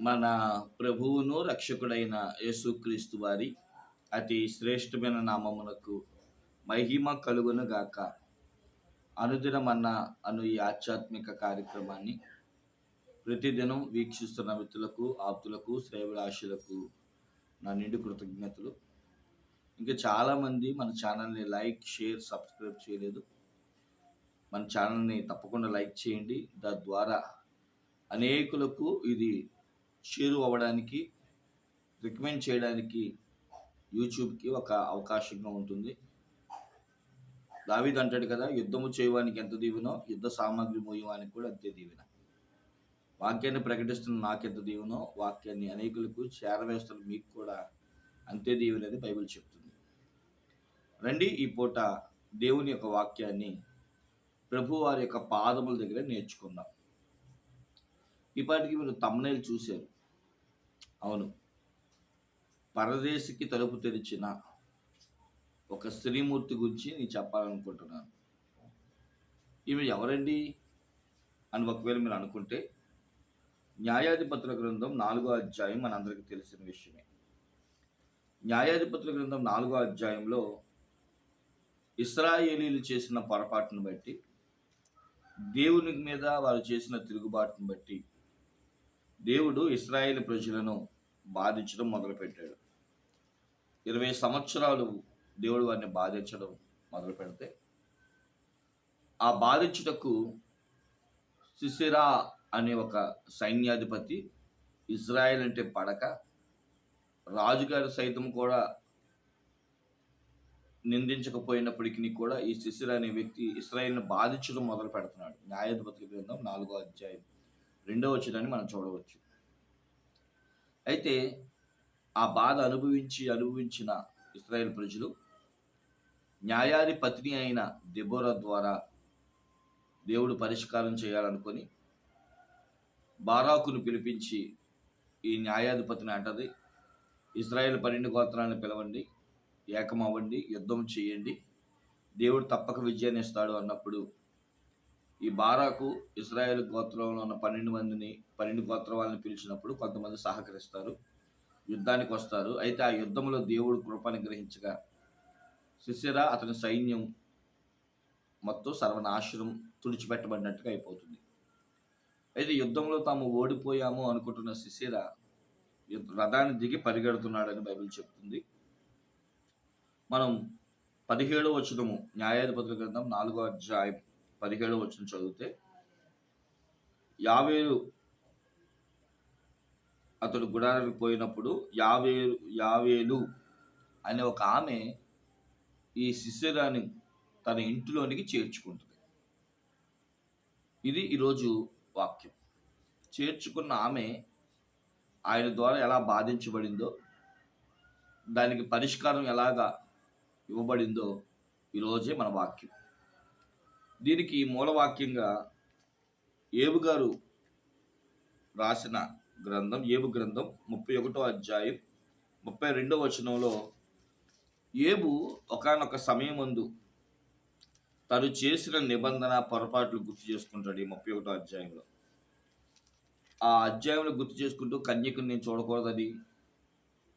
మన ప్రభువును రక్షకుడైన యేసుక్రీస్తు వారి అతి శ్రేష్టమైన నామమునకు మహిమ కలుగును గాక. అనుదినమన్న అను ఈ ఆధ్యాత్మిక కార్యక్రమాన్ని ప్రతిదినం వీక్షిస్తున్న మిత్రులకు ఆప్తులకు శ్రేవులాశులకు నా నిండు కృతజ్ఞతలు. ఇంకా చాలామంది మన ఛానల్ని లైక్ షేర్ సబ్స్క్రైబ్ చేయలేదు. మన ఛానల్ని తప్పకుండా లైక్ చేయండి. తద్వారా అనేకులకు ఇది షేర్ అవ్వడానికి రికమెండ్ చేయడానికి యూట్యూబ్కి ఒక అవకాశంగా ఉంటుంది. దావీద్ అంటాడు కదా యుద్ధము చేయవానికి ఎంత దీవెనో యుద్ధ సామాగ్రి మోయవానికి కూడా అంతే దీవెన. వాక్యాన్ని ప్రకటిస్తున్న నాకెంత దీవెనో వాక్యాన్ని అనేకులకు చేరవేస్తున్న మీకు కూడా అంతే దీవెనని బైబిల్ చెప్తుంది. రండి ఈ పూట దేవుని యొక్క వాక్యాన్ని ప్రభు వారి యొక్క పాదముల దగ్గర నేర్చుకుందాం. ఈ మీరు తమ్నైల్ చూశారు. అవును. పరదేశికి తలుపు తెరిచిన ఒక స్త్రీమూర్తి గురించి నేను చెప్పాలనుకుంటున్నాను. ఈమె ఎవరండి? అని ఒకవేళ మీరు అనుకుంటే న్యాయాధిపతుల గ్రంథం నాలుగో అధ్యాయం మనందరికీ తెలిసిన విషయమే. న్యాయాధిపతుల గ్రంథం నాలుగో అధ్యాయంలో ఇస్రాయేలీలు చేసిన పొరపాటును బట్టి దేవుని మీద వారు చేసిన తిరుగుబాటును బట్టి దేవుడు ఇస్రాయేల్ ప్రజలను బాధించడం మొదలుపెట్టాడు. ఇరవై సంవత్సరాలు దేవుడు వారిని బాధించడం మొదలు పెడితే ఆ బాధించుటకు సిసిరా అనే ఒక సైన్యాధిపతి ఇజ్రాయెల్ అంటే పడక రాజుగారు సైతం కూడా నిందించకపోయినప్పటికీ కూడా ఈ శిశిర అనే వ్యక్తి ఇస్రాయల్ని బాధించడం మొదలు పెడుతున్నాడు. న్యాయాధిపతుల గ్రంథం నాలుగో అధ్యాయం రెండో వచ్చిందని మనం చూడవచ్చు. అయితే ఆ బాధ అనుభవించి అనుభవించిన ఇస్రాయేల్ ప్రజలు న్యాయాధిపతిని అయిన దెబోరా ద్వారా దేవుడు పరిష్కారం చేయాలనుకొని బారాకును పిలిపించి ఈ న్యాయాధిపతిని అంటది ఇజ్రాయెల్ పన్నెండు గోత్రాలను పిలవండి ఏకమవ్వండి యుద్ధం చేయండి దేవుడు తప్పక విజయాన్ని ఇస్తాడు అన్నప్పుడు ఈ బారాకు ఇజ్రాయెల్ గోత్రంలో ఉన్న పన్నెండు మందిని పన్నెండు గోత్ర వాళ్ళని పిలిచినప్పుడు కొంతమంది సహకరిస్తారు యుద్ధానికి వస్తారు. అయితే ఆ యుద్ధంలో దేవుడు కృపను గ్రహించగా శిశిర అతని సైన్యం మొత్తం సర్వనాశనం తుడిచిపెట్టబడినట్టుగా అయిపోతుంది. అయితే యుద్ధంలో తాము ఓడిపోయాము అనుకుంటున్న శిశిర రథాన్ని దిగి పరిగెడుతున్నాడని బైబిల్ చెప్తుంది. మనం పదిహేడవ వచనము న్యాయాధిపతుల గ్రంథం నాలుగో అధ్యాయం పదిహేడు వచ్చిన చదివితే యావేలు అతడు గుడారానికి పోయినప్పుడు యావేలు యావేలు అనే ఒక ఆమె ఈ శిశిరాన్ని తన ఇంటిలోనికి చేర్చుకుంటుంది. ఇది ఈరోజు వాక్యం. చేర్చుకున్న ఆమె ఆయన ద్వారా ఎలా బాధించబడిందో దానికి పరిష్కారం ఎలాగా ఇవ్వబడిందో ఈరోజే మన వాక్యం. దీనికి మూలవాక్యంగా ఏబు గారు రాసిన గ్రంథం ఏబు గ్రంథం ముప్పై ఒకటో అధ్యాయం ముప్పై రెండో వచనంలో ఏబు ఒకనొక సమయం ముందు తను చేసిన నిబంధన పొరపాట్లు గుర్తు చేసుకుంటాడు ఈ ముప్పై ఒకటో అధ్యాయంలో. ఆ అధ్యాయంలో గుర్తు చేసుకుంటూ కన్యకుని నేను చూడకూడదని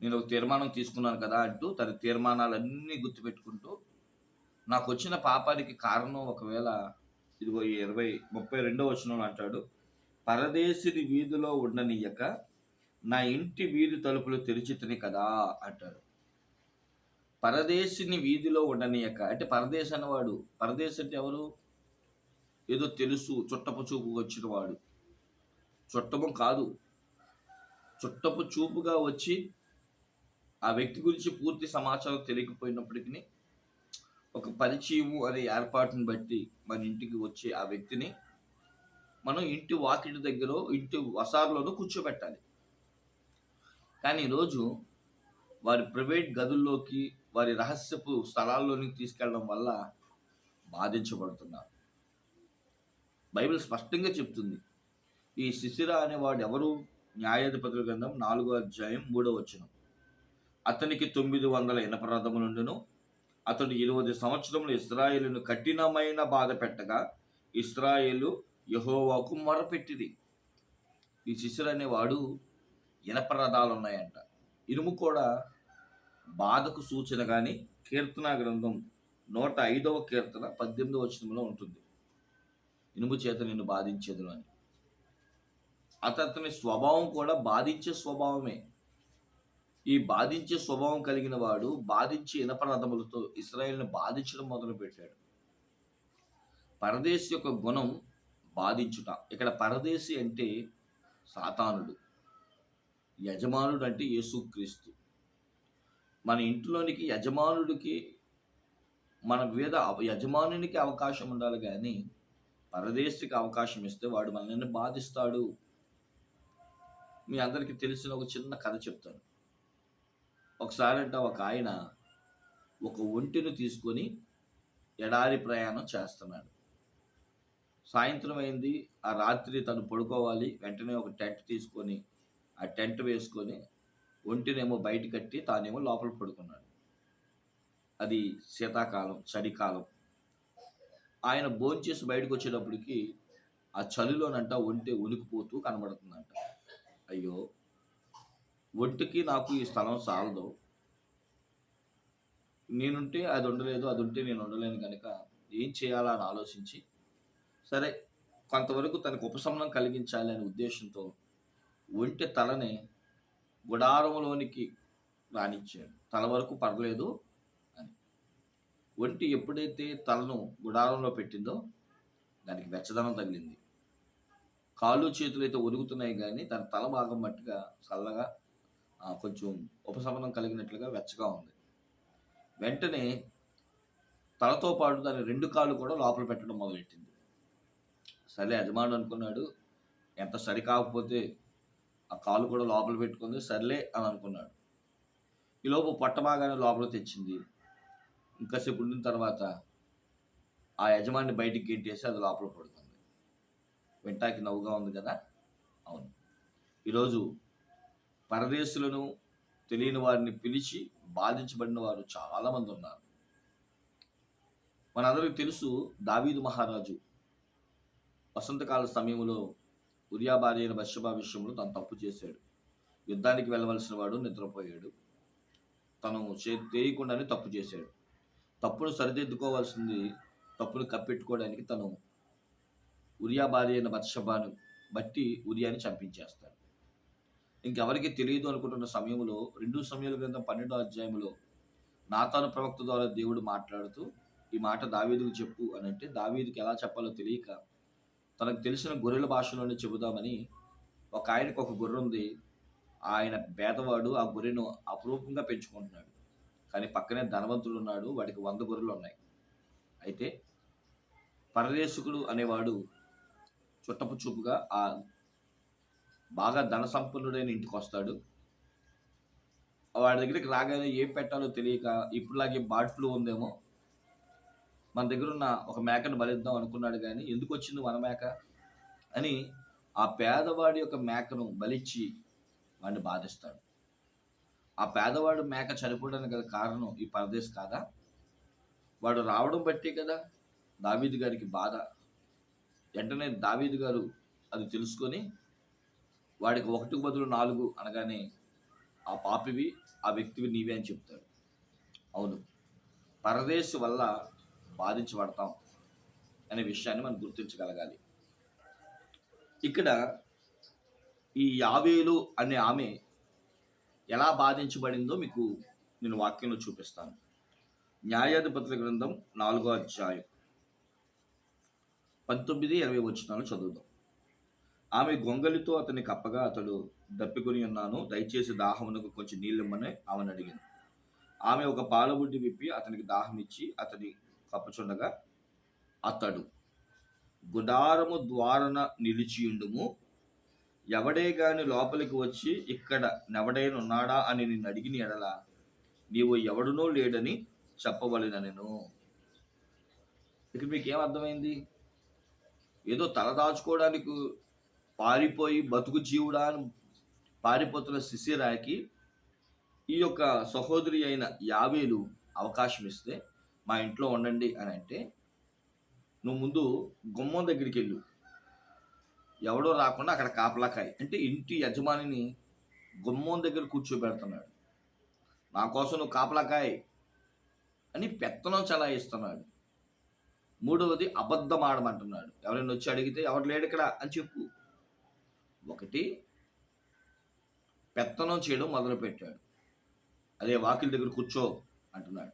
నేను ఒక తీర్మానం తీసుకున్నాను కదా అంటూ తన తీర్మానాలన్నీ గుర్తుపెట్టుకుంటూ నాకు వచ్చిన పాపానికి కారణం ఒకవేళ ఇదిగో ఇరవై ముప్పై రెండో వచనంలో అంటాడు పరదేశిని వీధిలో ఉండనీయక నా ఇంటి వీధి తలుపులు తెరిచితని కదా అంటాడు. పరదేశిని వీధిలో ఉండనీయక. అంటే పరదేశ్ అన్నవాడు పరదేశ్ అంటే ఎవరు? ఏదో తెలుసు చుట్టపు చూపు వచ్చిన వాడు. చుట్టము కాదు చుట్టపు చూపుగా వచ్చి ఆ వ్యక్తి గురించి పూర్తి సమాచారం తెలియకపోయినప్పటికీ ఒక పరిచయము అనే ఏర్పాటును బట్టి మన ఇంటికి వచ్చే ఆ వ్యక్తిని మనం ఇంటి వాకిటి దగ్గర ఇంటి వసారులోనూ కూర్చోబెట్టాలి. కానీ ఈరోజు వారి ప్రైవేట్ గదుల్లోకి వారి రహస్యపు స్థలాల్లోనికి తీసుకెళ్ళడం వల్ల బాధించబడుతున్నారు. బైబిల్ స్పష్టంగా చెప్తుంది. ఈ శిశిర అనేవాడు ఎవరు? న్యాయాధిపతుల గ్రంథం నాలుగో అధ్యాయం మూడో వచనం. అతనికి తొమ్మిది వందల ఇనప రథములుండును అతడు ఇరవై సంవత్సరములు ఇస్రాయేలును కఠినమైన బాధ పెట్టగా ఇస్రాయేలు యహోవాకు మొరపెట్టిది ఈ శిష్యుడు అనేవాడు ఇనప రథాలు ఉన్నాయంట ఇనుము కూడా బాధకు సూచన కానీ కీర్తన గ్రంథం నూట ఐదవ కీర్తన పద్దెనిమిదవ వచనంలో ఉంటుంది. ఇనుము చేత నిన్ను బాధించేది అని. అతని స్వభావం కూడా బాధించే స్వభావమే. ఈ బాధించే స్వభావం కలిగిన వాడు బాధించి ఇనపరథములతో ఇస్రాయేల్ని బాధించడం మొదలుపెట్టాడు. పరదేశి యొక్క గుణం బాధించుట. ఇక్కడ పరదేశి అంటే సాతానుడు యజమానుడు అంటే యేసుక్రీస్తు. మన ఇంట్లోనికి యజమానుడికి మన మీద అవ- యజమానునికి అవకాశం ఉండాలి కానీ పరదేశికి అవకాశం ఇస్తే వాడు మనల్ని బాధిస్తాడు. మీ అందరికీ తెలిసిన ఒక చిన్న కథ చెప్తాను. ఒకసారంట ఒక ఆయన ఒక ఒంటిని తీసుకొని ఎడారి ప్రయాణం చేస్తున్నాడు. సాయంత్రం అయింది. ఆ రాత్రి తను పడుకోవాలి. వెంటనే ఒక టెంట్ తీసుకొని ఆ టెంట్ వేసుకొని ఒంటినేమో బయట కట్టి తానేమో లోపల పడుకున్నాడు. అది శీతాకాలం చలికాలం. ఆయన భోంచేసి బయటకు వచ్చేటప్పటికి ఆ చలిలోనంట ఒంటి ఉనికిపోతూ కనబడుతుందంట. అయ్యో! ఒంటికి నాకు ఈ స్థలం సాలదు. నేనుంటే అది ఉండలేదు అది ఉంటే నేను ఉండలేను కనుక ఏం చేయాలా అని ఆలోచించి సరే కొంతవరకు తనకు ఉపశమనం కలిగించాలి అనే ఉద్దేశంతో ఒంటె తలని గుడారంలోనికి రాణించాడు తల వరకు పడలేదు అని. ఒంటి ఎప్పుడైతే తలను గుడారంలో పెట్టిందో దానికి వెచ్చదనం తగిలింది. కాళ్ళు చేతులు అయితే ఒరుగుతున్నాయి కానీ తన తల భాగం మట్టుగా చల్లగా కొంచెం ఉపశమనం కలిగినట్లుగా వెచ్చగా ఉంది. వెంటనే తలతో పాటు దాని రెండు కాళ్ళు కూడా లోపల పెట్టడం మొదలెట్టింది. సరే యజమానుడు అనుకున్నాడు ఎంత సరి కాకపోతే ఆ కాలు కూడా లోపల పెట్టుకుంది సర్లే అని అనుకున్నాడు. ఈలోపు పొట్ట లోపల తెచ్చింది. ఇంకాసేపు ఉండిన తర్వాత ఆ యజమాని బయటికి గెంటేసి అది లోపల పడుతుంది. వింటాకి నవ్వుగా ఉంది కదా? అవును. ఈరోజు పరదేశులను తెలియని వారిని పిలిచి బాధించబడిన వారు చాలామంది ఉన్నారు. మనందరికీ తెలుసు దావీదు మహారాజు వసంతకాల సమయంలో ఉరియా భార్య అయిన బత్షెబా విషయంలో తను తప్పు చేశాడు. యుద్ధానికి వెళ్ళవలసిన వాడు నిద్రపోయాడు. తను చే తెలియకుండానే తప్పు చేశాడు. తప్పును సరిదిద్దుకోవాల్సింది తప్పును కప్పెట్టుకోవడానికి తను ఉరియా భార్య అయిన బత్షబాను బట్టి ఉరియాని చంపించేస్తాడు. ఇంకెవరికి తెలియదు అనుకుంటున్న సమయంలో రెండు సమయాల గ్రంథం పన్నెండో అధ్యాయంలో నాతాను ప్రవక్త ద్వారా దేవుడు మాట్లాడుతూ ఈ మాట దావీదుకు చెప్పు అని అంటే దావీదుకి ఎలా చెప్పాలో తెలియక తనకు తెలిసిన గొర్రెల భాషలోనే చెబుదామని ఒక ఆయనకు ఒక గొర్రె ఉంది. ఆయన పేదవాడు ఆ గొర్రెను అపురూపంగా పెంచుకుంటున్నాడు. కానీ పక్కనే ధనవంతుడు ఉన్నాడు వాడికి వంద గొర్రెలు ఉన్నాయి. అయితే పరదేశకుడు అనేవాడు చుట్టపు చూపుగా ఆ బాగా ధన సంపన్నుడైన ఇంటికి వస్తాడు వాడి దగ్గరికి రాగానే ఏం పెట్టాలో తెలియక ఇప్పుడులాగే బర్డ్ ఫ్లూ ఉందేమో. మన దగ్గర ఉన్న ఒక మేకను బలిద్దాం అనుకున్నాడు కానీ ఎందుకు వచ్చింది మన మేక? అని ఆ పేదవాడి యొక్క మేకను బలిచ్చి వాడిని బాధిస్తాడు. ఆ పేదవాడు మేక చనిపోవడానికి గల కారణం ఈ పరదేశ్ కాదా? వాడు రావడం బట్టే కదా దావీదు గారికి బాధ. వెంటనే దావీదు గారు అది తెలుసుకొని వాడికి ఒకటికి బదులు నాలుగు అనగానే ఆ పాపివి ఆ వ్యక్తివి నీవే అని చెప్తాడు. అవును. పరదేశ్ వల్ల బాధించబడతాం అనే విషయాన్ని మనం గుర్తించగలగాలి. ఇక్కడ ఈ యావేలు అనే ఆమె ఎలా బాధించబడిందో మీకు నేను వాక్యంలో చూపిస్తాను. న్యాయాధిపతుల గ్రంథం నాలుగో అధ్యాయం పంతొమ్మిది ఇరవై వచ్చినాలు చదువుదాం. ఆమె గొంగలితో అతని కప్పగా అతడు దప్పికొని ఉన్నాను. దయచేసి దాహమునకు కొంచెం నీళ్ళిమ్మని ఆమెను అడిగింది ఆమె ఒక పాలబుడ్డి విప్పి అతనికి దాహం ఇచ్చి అతని కప్పచుండగా అతడు గుడారము ద్వారన నిలిచియుండుము. ఎవడే గాని లోపలికి వచ్చి ఇక్కడ నెవడైనున్నాడా అని నిన్ను అడిగిన ఎడల నీవు ఎవడునో లేడని చెప్పవలెన నేను ఇక్కడ మీకు ఏం అర్థమైంది ఏదో తల దాచుకోవడానికి పారిపోయి బతుకు జీవుడా అని పారిపోతున్న శిశిరాకి ఈ యొక్క సహోదరి అయిన యావేలు అవకాశం ఇస్తే మా ఇంట్లో ఉండండి అని అంటే నువ్వు ముందు గుమ్మం దగ్గరికి వెళ్ళు. ఎవడో రాకుండా అక్కడ కాపలాకాయి. అంటే ఇంటి యజమానిని గుమ్మం దగ్గర కూర్చోబెడుతున్నాడు. నా కోసం నువ్వు కాపలాకాయ్ అని పెత్తనం చలాయిస్తున్నాడు. మూడవది అబద్ధం ఆడమంటున్నాడు. ఎవరైనా వచ్చి అడిగితే ఎవరు లేడు ఇక్కడ? అని చెప్పు. ఒకటి పెత్తనం చేయడం మొదలుపెట్టాడు. అదే వాకిలి దగ్గర కూర్చో అంటున్నాడు.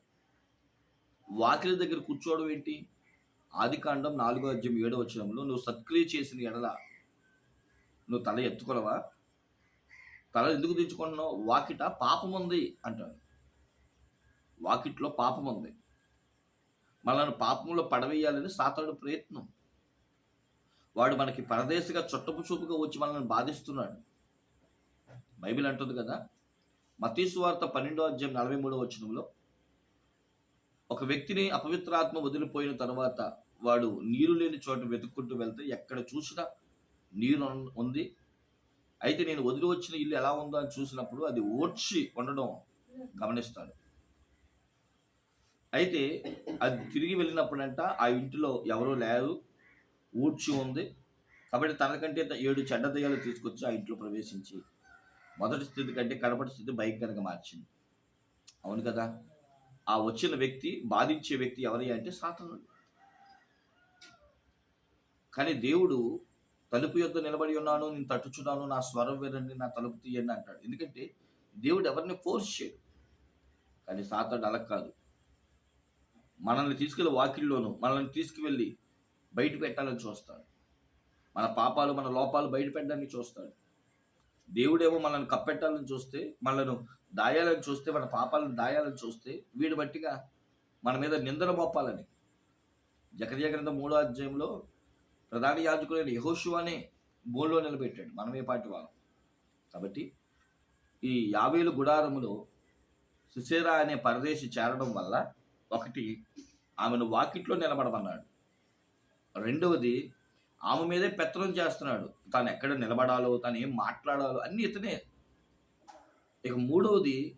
వాకిలి దగ్గర కూర్చోవడం ఏంటి? ఆదికాండం నాలుగో అధ్యయం ఏడో వచ్చినంలో నువ్వు సత్క్రియ చేసిన ఎడల నువ్వు తల ఎత్తుకోలవా తల ఎందుకు తెచ్చుకుంటున్నావు వాకిట పాపం ఉంది అంటాడు. వాకిట్లో పాపం ఉంది మనల్ని పాపంలో పడవేయాలని సాతాడు ప్రయత్నం. వాడు మనకి పరదేశిగా చుట్టపు చూపుగా వచ్చి మనల్ని బాధిస్తున్నాడు. బైబిల్ అంటుంది కదా మతీసు వార్త పన్నెండో అధ్యాయం నలభై మూడో వచనంలో ఒక వ్యక్తిని అపవిత్రాత్మ వదిలిపోయిన తర్వాత వాడు నీరు లేని చోట వెతుక్కుంటూ వెళ్తే ఎక్కడ చూసినా నీరు ఉంది. అయితే నేను వదిలి వచ్చిన ఇల్లు ఎలా ఉందో అని చూసినప్పుడు అది ఓడ్చి ఉండడం గమనిస్తాడు. అయితే అది తిరిగి వెళ్ళినప్పుడంట ఆ ఇంటిలో ఎవరూ లేరు. ఊడ్చి ఉంది. కాబట్టి తనకంటే ఏడు చెడ్డ దయ్యాలు తీసుకొచ్చి ఆ ఇంట్లో ప్రవేశించి మొదటి స్థితి కంటే కడపటి స్థితి భయంకరంగా మార్చింది. అవును కదా? ఆ వచ్చిన వ్యక్తి బాధించే వ్యక్తి ఎవరి అంటే సాతనుడు. కానీ దేవుడు తలుపు యొద్ద నిలబడి ఉన్నాను నేను తట్టుచున్నాను నా స్వరం వినండి నా తలుపు తీయండి అంటాడు. ఎందుకంటే దేవుడు ఎవరిని ఫోర్స్ చేయడు. కానీ సాతాడు అలా కాదు. మనల్ని తీసుకెళ్ళి వాకిల్లోను మనల్ని తీసుకువెళ్ళి బయట పెట్టాలని చూస్తాడు. మన పాపాలు మన లోపాలు బయట పెట్టడానికి చూస్తాడు. దేవుడేమో మనల్ని కప్పెట్టాలని చూస్తే మనల్ని దాయాలని చూస్తే మన పాపాలను దాయాలని చూస్తే వీడి బట్టిగా మన మీద నిందన మోపాలని. జకర్య గ్రంథం మూడో అధ్యాయంలో ప్రధాన యాజకుడైన యహోషువానే బోన్లో నిలబెట్టాడు. మనమే పాటి వాళ్ళం. కాబట్టి ఈ యావేలు గుడారములో సుసేరా అనే పరదేశి చేరడం వల్ల ఒకటి ఆమెను వాకిట్లో నిలబడమన్నాడు. రెండవది ఆమె మీదే పెత్తనం చేస్తున్నాడు. తాను ఎక్కడ నిలబడాలో తాను ఏం మాట్లాడాలో అన్ని ఇతనే. ఇక మూడవది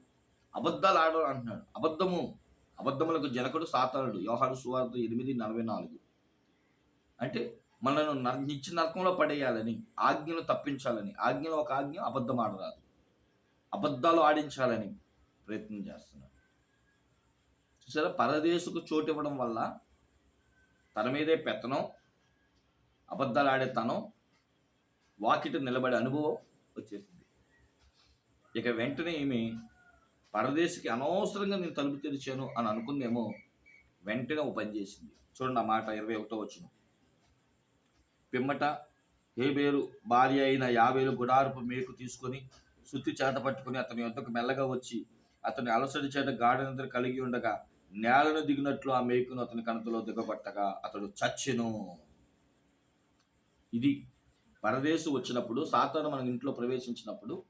అబద్ధాలు ఆడడం అంటున్నాడు. అబద్ధము. అబద్ధములకు జనకుడు సాతానుడు. యోహాను సువార్త ఎనిమిది నలభై నాలుగు. అంటే మనను నిత్య నరకంలో పడేయాలని ఆజ్ఞను తప్పించాలని ఆజ్ఞలో ఒక ఆజ్ఞ అబద్ధం ఆడరాదు. అబద్ధాలు ఆడించాలని ప్రయత్నం చేస్తున్నాడు. చూసారా? పరదేశకు చోటు ఇవ్వడం వల్ల తన మీదే పెత్తనం అబద్ధాలాడే తనం వాకిట నిలబడే అనుభవం వచ్చేసింది. ఇక వెంటనే ఈమె పరదేశికి అనవసరంగా నేను తలుపు తెరిచాను అని అనుకుందేమో వెంటనే ఓ పని చేసింది. చూడండి ఆ మాట ఇరవై ఒకటో వచ్చిన పిమ్మట హేబేరు భార్య అయిన యావేలు గుడారపు మేకు తీసుకొని సుత్తి చేత పట్టుకుని అతని యొద్దకు మెల్లగా వచ్చి అతని అలసడి చేత గాఢ నిద్ర కలిగి ఉండగా నేలను దిగినట్లు ఆ మేకును అతని కణతలో దిగబట్టగా అతడు చచ్చెను. ఇది పరదేశం వచ్చినప్పుడు సాతాను మన ఇంట్లో ప్రవేశించినప్పుడు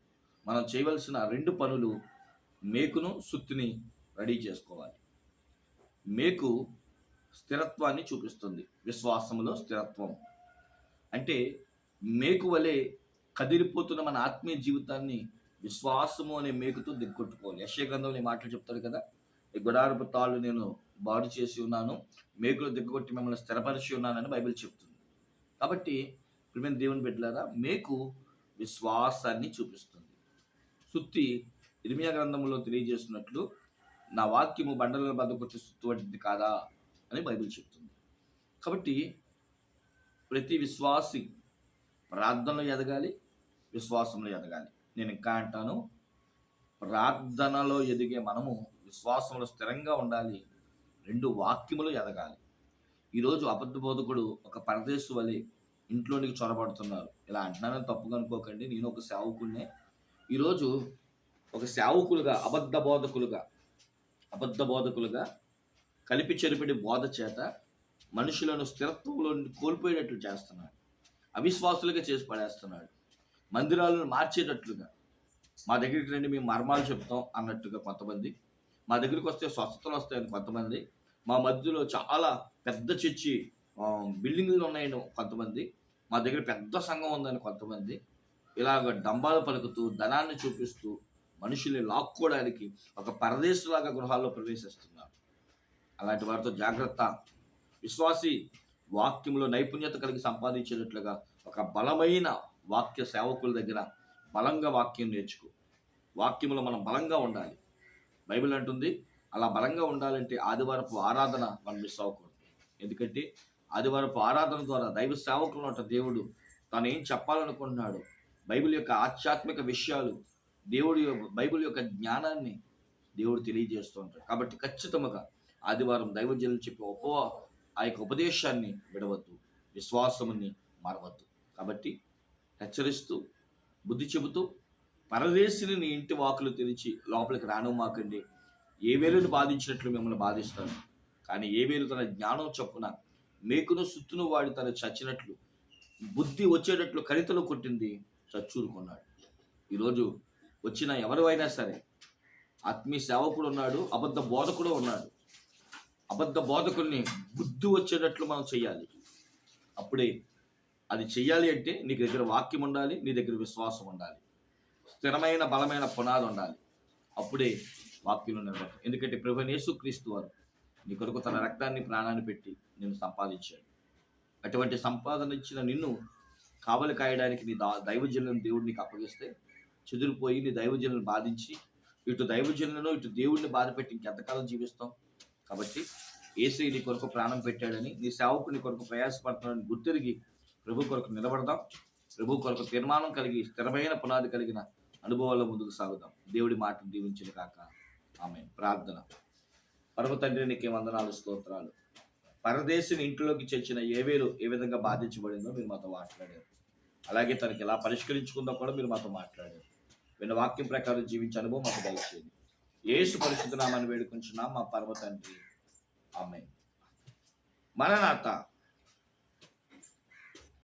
మనం చేయవలసిన రెండు పనులు మేకును సుత్తిని రెడీ చేసుకోవాలి. మేకు స్థిరత్వాన్ని చూపిస్తుంది. విశ్వాసములో స్థిరత్వం. అంటే మేకు వలె కదిలిపోతున్న మన ఆత్మీయ జీవితాన్ని విశ్వాసము అనే మేకుతో దిగ్గొట్టుకోవాలి. యశ్య గ్రంథంలో మాటలు చెప్తాడు కదా ఈ గుడారపు తాళ్ళు నేను బాడు చేసి ఉన్నాను మేకులు దిగ్గొట్టి మిమ్మల్ని స్థిరపరిచి ఉన్నానని బైబిల్ చెప్తుంది. కాబట్టి ప్రిమైన దేవుని బిడ్డలారా మేకు విశ్వాసాన్ని చూపిస్తుంది. సుత్తి ఇర్మియా గ్రంథంలో తెలియజేస్తున్నట్లు నా వాక్యము బండలను బద్దకొట్టి సుత్తు వంటిది కాదా అని బైబిల్ చెప్తుంది. కాబట్టి ప్రతి విశ్వాసి ప్రార్థనలో ఎదగాలి విశ్వాసంలో ఎదగాలి. నేను ఇంకా అంటాను ప్రార్థనలో ఎదిగే మనము విశ్వాసంలో స్థిరంగా ఉండాలి. రెండు వాక్యములు ఎదగాలి. ఈరోజు అబద్ధ బోధకుడు ఒక పరదేశు వలె ఇంట్లోనికి చొరబడుతున్నారు. ఇలా అంటున్నానని తప్పుగా అనుకోకండి నేను ఒక సేవకుడినే ఈరోజు ఒక సేవకులుగా అబద్ధ బోధకులుగా అబద్ధ బోధకులుగా కలిపి చెరిపిడి బోధ చేత మనుషులను స్థిరత్వంలో కోల్పోయేటట్లు చేస్తున్నాడు. అవిశ్వాసులుగా చేసి పడేస్తున్నాడు. మందిరాలను మార్చేటట్లుగా. మా దగ్గరికి రండి మేము మర్మాలు చెప్తాం అన్నట్టుగా కొంతమంది మా దగ్గరికి వస్తే స్వస్థతలు వస్తాయని కొంతమంది. మా మధ్యలో చాలా పెద్ద చర్చి బిల్డింగ్లు ఉన్నాయని కొంతమంది. మా దగ్గర పెద్ద సంఘం ఉందని కొంతమంది. ఇలాగ డంబాలు పలుకుతూ ధనాన్ని చూపిస్తూ మనుషుల్ని లాక్కోవడానికి ఒక పరదేశలాగా గృహాల్లో ప్రవేశిస్తున్నారు. అలాంటి వారితో జాగ్రత్త. విశ్వాసి వాక్యంలో నైపుణ్యత కలిగి సంపాదించేటట్లుగా ఒక బలమైన వాక్య సేవకుల దగ్గర బలంగా వాక్యం నేర్చుకో. వాక్యంలో మనం బలంగా ఉండాలి. బైబిల్ అంటుంది అలా బలంగా ఉండాలంటే ఆదివారపు ఆరాధన మనం మిస్ అవ్వకూడదు. ఎందుకంటే ఆదివారపు ఆరాధన ద్వారా దైవ సేవకులు ఉన్న దేవుడు తాను ఏం చెప్పాలనుకుంటున్నాడు బైబిల్ యొక్క ఆధ్యాత్మిక విషయాలు దేవుడి యొక్క బైబిల్ యొక్క జ్ఞానాన్ని దేవుడు తెలియజేస్తూ ఉంటాడు. కాబట్టి ఖచ్చితంగా ఆదివారం దైవజనులు చెప్పే ఉప ఆ యొక్క ఉపదేశాన్ని విడవద్దు విశ్వాసముని మారవద్దు. కాబట్టి హెచ్చరిస్తూ బుద్ధి చెబుతూ పరదేశిని నీ ఇంటి వాకులు తెరిచి లోపలికి రాను మాకండి ఏ వేలును బాధించినట్లు మిమ్మల్ని బాధిస్తాను. కానీ ఏ వేలు తన జ్ఞానం చొప్పున మేకును సుత్తును వాడి తన చచ్చినట్లు బుద్ధి వచ్చేటట్లు కరితలు కొట్టింది చచ్చూరుకున్నాడు ఈరోజు వచ్చిన ఎవరివైనా సరే ఆత్మీయ సేవకుడు ఉన్నాడు అబద్ధ బోధకుడు ఉన్నాడు. అబద్ధ బోధకుల్ని బుద్ధి వచ్చేటట్లు మనం చేయాలి అప్పుడే అది చెయ్యాలి అంటే నీ దగ్గర వాక్యం ఉండాలి నీ దగ్గర విశ్వాసం ఉండాలి. స్థిరమైన బలమైన పునాది ఉండాలి. అప్పుడే వాక్యులు నిలబడతాం ఎందుకంటే ప్రభు యేసుక్రీస్తు వారు నీ కొరకు తన రక్తాన్ని ప్రాణాన్ని పెట్టి నిన్ను సంపాదించాడు. అటువంటి సంపాదన ఇచ్చిన నిన్ను కావలి కాయడానికి నీ దా దైవజనులను దేవుడు నీకు అప్పగిస్తే చెదిరిపోయి నీ దైవజనులను బాధించి ఇటు దైవజనులను ఇటు దేవుడిని బాధ పెట్టి ఇంకెంతకాలం జీవిస్తాం కాబట్టి ఏసీ నీ కొరకు ప్రాణం పెట్టాడని నీ సేవకు నీ కొరకు ప్రయాసపడుతున్నాడని గుర్తిరిగి ప్రభు కొరకు నిలబడదాం. ప్రభు కొరకు తీర్మానం కలిగి స్థిరమైన పునాది కలిగిన అనుభవాల్లో ముందుకు సాగుదాం. దేవుడి మాటను దీవించిన కాక ఆమె ప్రార్థన. పరమ తండ్రి నీకే వందనాలు స్తోత్రాలు. పరదేశం ఇంట్లోకి చేర్చిన ఏవేలు ఏ విధంగా బాధించబడిందో మీరు మాతో మాట్లాడారు. అలాగే తనకి ఎలా పరిష్కరించుకుందో కూడా మీరు మాతో మాట్లాడారు. విన్న వాక్యం ప్రకారం జీవించే అనుభవం మాకు దయచేయండి. ఏసు పరిశుద్ధ వేడుకుంటున్నాం మా పర్వ తండ్రి. ఆమె మననాత